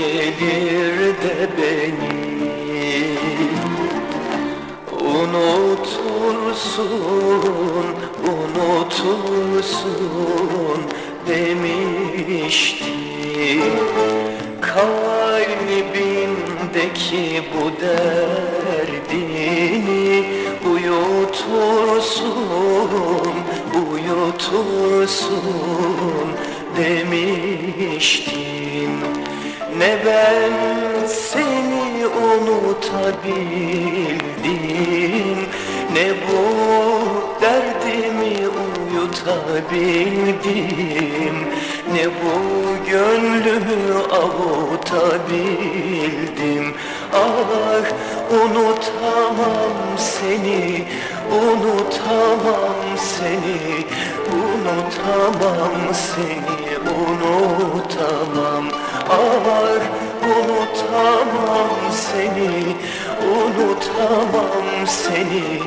Gelir de beni Unutursun, unutursun demişti Kalbimdeki bu derdini uyutursun, uyutursun demiştin Ne ben seni unutabildim. Ne bu derdimi uyutabildim? Ne bu gönlümü avutabildim? Ah unutamam seni Unutamam seni Unutamam seni Unutamam. Ah unutamam seni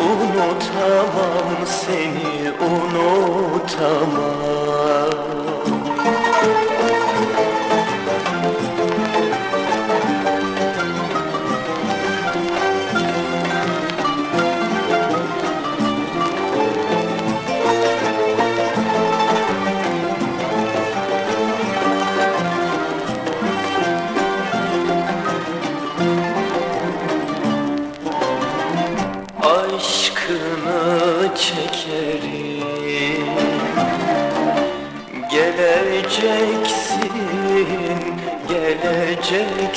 Unutamam seni Unutamam aşkını çekerim. Geleceksin, geleceksin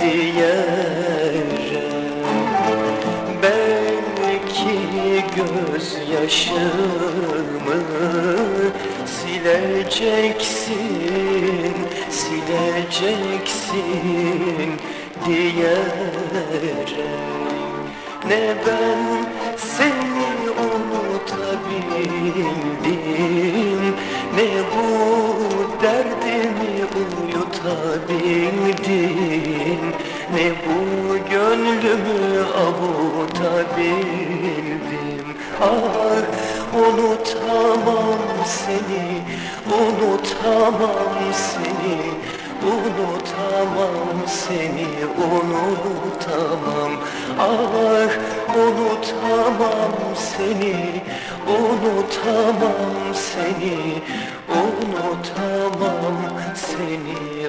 diyerek. Belki gözyaşımı sileceksin, sileceksin diyerek ne ben seni unutabildim? Ne bu derdimi uyutabildim? Ne bu gönlümü avutabildim? Ah unutamam seni Unutamam seni Unutamam seni, unutamam Ah unutamam seni, unutamam seni Unutamam seni,